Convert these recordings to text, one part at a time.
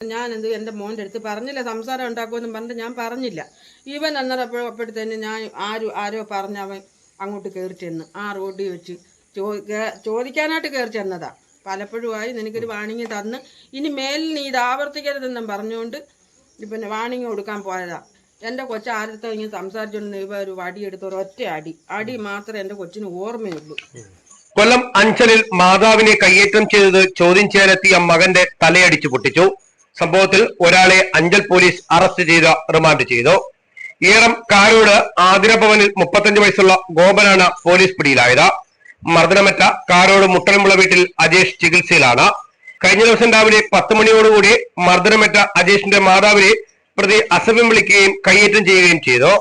ഞാൻ എന്ത് എന്റെ മോന്റെ അടുത്ത് പറഞ്ഞില്ല സംസാരം ഉണ്ടാക്കുമെന്നും പറഞ്ഞിട്ട് ഞാൻ പറഞ്ഞില്ല. ഇവൻ അന്നേരം അപ്പോഴും അപ്പോഴത്തേന് ഞാൻ ആരും ആരോ പറഞ്ഞവൻ അങ്ങോട്ട് കയറി ചെന്ന് ആ റോഡിൽ വെച്ച് ചോ ചോദിക്കാനായിട്ട് കയറി ചെന്നതാ. പലപ്പോഴുമായി നിനക്കൊരു വാണിംഗ് തന്ന് ഇനി മേലിൽ നീ ഇത് ആവർത്തിക്കരുതെന്നും പറഞ്ഞുകൊണ്ട് പിന്നെ വാണിംഗ് കൊടുക്കാൻ പോയതാ. എന്റെ കൊച്ചു ആദ്യത്തെ ഇങ്ങനെ സംസാരിച്ചുകൊണ്ട് ഇവ ഒരു വടിയെടുത്ത് ഒരൊറ്റ അടി. അടി മാത്രമേ എന്റെ കൊച്ചിന് ഓർമ്മയുള്ളൂ. കൊല്ലം അഞ്ചലിൽ മാതാവിനെ കയ്യേറ്റം ചെയ്തത് ചോദ്യം ചെയ്യാനെത്തിയ മകന്റെ തലയടിച്ചു പൊട്ടിച്ചു. സംഭവത്തിൽ ഒരാളെ അഞ്ചൽ പോലീസ് അറസ്റ്റ് ചെയ്ത് റിമാൻഡ് ചെയ്തു. ഈറം കാരോട് ആതിരഭവനിൽ മുപ്പത്തഞ്ച് വയസ്സുള്ള ഗോപനാണ് പോലീസ് പിടിയിലായത്. മർദ്ദനമറ്റ കാരോട് മുട്ടനമുള്ള വീട്ടിൽ അജേഷ് ചികിത്സയിലാണ്. കഴിഞ്ഞ ദിവസം രാവിലെ പത്ത് മണിയോടുകൂടി മർദ്ദനമറ്റ അജേഷിന്റെ മാതാവിനെ പ്രതി അസഭ്യം വിളിക്കുകയും കയ്യേറ്റം ചെയ്യുകയും ചെയ്തു.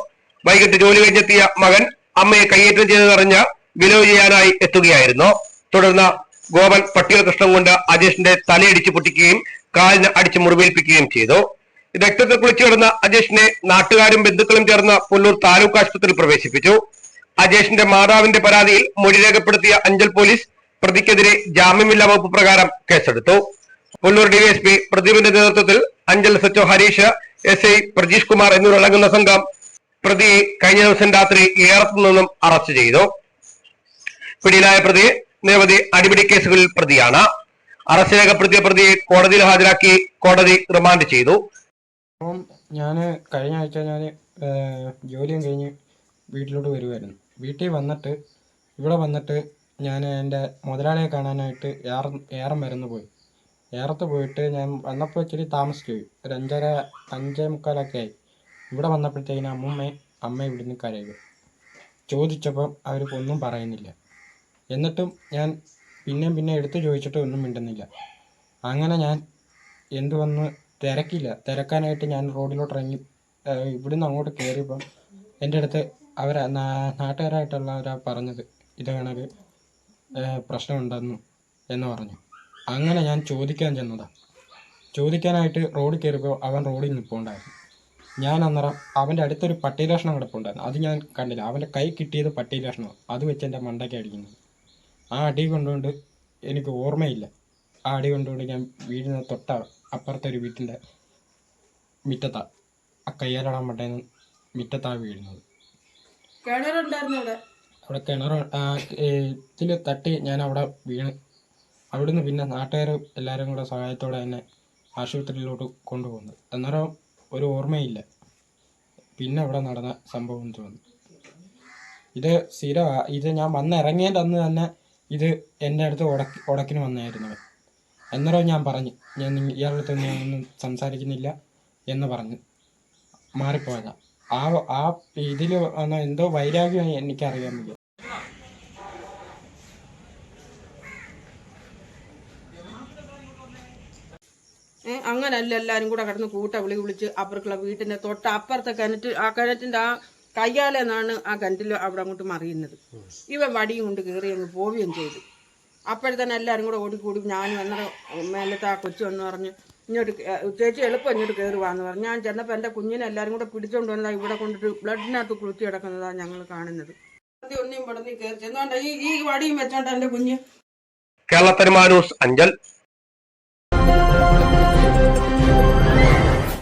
വൈകിട്ട് ജോലി കഴിഞ്ഞെത്തിയ മകൻ അമ്മയെ കയ്യേറ്റം ചെയ്തതറിഞ്ഞ് വിലോ ചെയ്യാനായി എത്തുകയായിരുന്നു. തുടർന്ന് ഗോപൻ പട്ടിക കൃഷ്ണം കൊണ്ട് അജേഷിന്റെ തലയിടിച്ച് പൊട്ടിക്കുകയും കാലിന് അടിച്ച് മുറിവേൽപ്പിക്കുകയും ചെയ്തു. രക്തത്തിൽ കുളിച്ചു കിടന്ന അജേഷിനെ നാട്ടുകാരും ബന്ധുക്കളും ചേർന്ന് പുല്ലൂർ താലൂക്ക് ആശുപത്രിയിൽ പ്രവേശിപ്പിച്ചു. അജേഷിന്റെ മാതാവിന്റെ പരാതിയിൽ മൊഴി രേഖപ്പെടുത്തിയ അഞ്ചൽ പോലീസ് പ്രതിക്കെതിരെ ജാമ്യമില്ലാ വകുപ്പ് പ്രകാരം കേസെടുത്തു. പുല്ലൂർ ഡിവൈഎസ്പി പ്രദീപിന്റെ നേതൃത്വത്തിൽ അഞ്ചൽ സച്ചോ ഹരീഷ് എസ് ഐ പ്രജീഷ് കുമാർ എന്നിവരടങ്ങുന്ന സംഘം പ്രതിയെ കഴിഞ്ഞ ദിവസം രാത്രി ഏറത്തു നിന്നും അറസ്റ്റ് ചെയ്തു. പിടിയിലായ പ്രതി നിരവധി അടിപിടി കേസുകളിൽ പ്രതിയാണ്. അറസ്റ്റ് രേഖപ്പെടുത്തിയ പ്രതിയെ കോടതിയിൽ ഹാജരാക്കി കോടതി റിമാൻഡ് ചെയ്തു. ഞാൻ കഴിഞ്ഞ ആഴ്ച ഞാൻ ജോലിയും കഴിഞ്ഞ് വീട്ടിലോട്ട് വരുമായിരുന്നു വീട്ടിൽ വന്നിട്ട് ഇവിടെ വന്നിട്ട് ഞാൻ എന്റെ മുതലാളിയെ കാണാനായിട്ട് ഏറം ഏറം വരുന്നു പോയി. ഏറത്ത് പോയിട്ട് ഞാൻ വന്നപ്പോൾ ഇച്ചിരി താമസിച്ചു ഒരു അഞ്ചര അഞ്ചേ മുക്കാലൊക്കെ ആയി. ഇവിടെ വന്നപ്പോഴത്തേക്കിന് അമ്മൂമ്മ അമ്മ ഇവിടുന്ന് കരയുക ചോദിച്ചപ്പം അവർക്കൊന്നും പറയുന്നില്ല. എന്നിട്ടും ഞാൻ പിന്നെയും പിന്നെ എടുത്ത് ചോദിച്ചിട്ട് ഒന്നും മിണ്ടുന്നില്ല. അങ്ങനെ ഞാൻ എന്തു വന്ന് തിരക്കില്ല. തിരക്കാനായിട്ട് ഞാൻ റോഡിലോട്ട് ഇറങ്ങി ഇവിടെ ഇവിടുന്ന് അങ്ങോട്ട് കയറിയപ്പം എന്റെ അടുത്ത് അവർ നാട്ടുകാരായിട്ടുള്ളവരാ പറഞ്ഞത് ഇത് കണക്ക് പ്രശ്നമുണ്ടെന്നു എന്ന് പറഞ്ഞു. അങ്ങനെ ഞാൻ ചോദിക്കാൻ ചെന്നതാണ് ചോദിക്കാനായിട്ട് റോഡിൽ കയറിയപ്പോൾ അവൻ റോഡിൽ നിൽപ്പുണ്ടായിരുന്നു. ഞാൻ അന്നേരം അവന്റെ അടുത്തൊരു പട്ടി ലക്ഷണം കിടപ്പുണ്ടായിരുന്നു. അത് ഞാൻ കണ്ടില്ല. അവന്റെ കൈ കിട്ടിയത് പട്ടി അത് വെച്ച് എന്റെ മണ്ടയ്ക്ക് അടിക്കുന്നത് ആ അടി കൊണ്ടുകൊണ്ട് എനിക്ക് ഓർമ്മയില്ല. ആ അടി കൊണ്ടുകൊണ്ട് ഞാൻ വീടിന് തൊട്ട അപ്പുറത്തെ ഒരു വീട്ടിന്റെ മിറ്റത്താ ആ കയ്യാലടാൻ പട്ടേന്ന് മിറ്റത്താ വീഴുന്നത്. കിണറുണ്ടായിരുന്നു ഇവിടെ അവിടെ കിണർ ഇതിൽ തട്ടി ഞാൻ അവിടെ വീണ്. അവിടുന്ന് പിന്നെ നാട്ടുകാർ എല്ലാവരും കൂടെ സഹായത്തോടെ എന്നെ ആശുപത്രിയിലോട്ട് കൊണ്ടുപോകുന്നത് അന്നേരം ഒരു ഓർമ്മയില്ല. പിന്നെ അവിടെ നടന്ന സംഭവം എന്ന് തോന്നുന്നു ഇത് സ്ഥിരമാണ് ഇത് ഞാൻ വന്നിറങ്ങിയതിന്റെ അന്ന് തന്നെ ഇത് എന്റെ അടുത്ത് ഉടക്കി ഉടക്കിന് വന്നായിരുന്നു. എന്നറോ ഞാൻ പറഞ്ഞു ഞാൻ ഇയാളുടെ അടുത്ത് ഞാൻ ഒന്നും സംസാരിക്കുന്നില്ല എന്ന് പറഞ്ഞു. മാറിപ്പോയതാ. ആ ആ ഇതിൽ വന്ന എന്തോ വൈരാഗ്യമായി എനിക്കറിയാൻ വയ്യ. അങ്ങനല്ല എല്ലാരും കൂടെ കിടന്ന് കൂട്ട വിളി വിളിച്ച് അപ്പുറക്കുള്ള വീട്ടിന്റെ തൊട്ട് അപ്പുറത്തെ കിണറ്റ് ആ കിണറ്റിന്റെ ആ കയ്യാലെന്നാണ് ആ കണ്ടിൽ അവിടെ അങ്ങോട്ട് മറിയുന്നത്. ഇവ വടിയും കൊണ്ട് കയറി അങ്ങ് പോവുകയും ചെയ്തു. അപ്പോഴത്തന്നെ എല്ലാവരും കൂടെ ഓടിക്കൂടി ഞാനും അന്നേരം മേലത്തെ ആ കൊച്ചു എന്ന് പറഞ്ഞ് ഇങ്ങോട്ട് ചേച്ചി എളുപ്പം ഇങ്ങോട്ട് കയറുവാന്ന് പറഞ്ഞു. ഞാൻ ചെന്നപ്പോൾ എന്റെ കുഞ്ഞിനെ എല്ലാവരും കൂടെ പിടിച്ചുകൊണ്ട് വന്നതാ ഇവിടെ കൊണ്ടിട്ട് ബ്ലഡിനകത്ത് കുളിച്ച് കിടക്കുന്നതാണ് ഞങ്ങൾ കാണുന്നത്. ഒന്നും ഇവിടെ നീ കയറി ചെന്നോണ്ട ഈ ഈ വടിയും വെച്ചോണ്ട് എന്റെ കുഞ്ഞ്. കേരള തരുമാനൂസ് അഞ്ചൽ.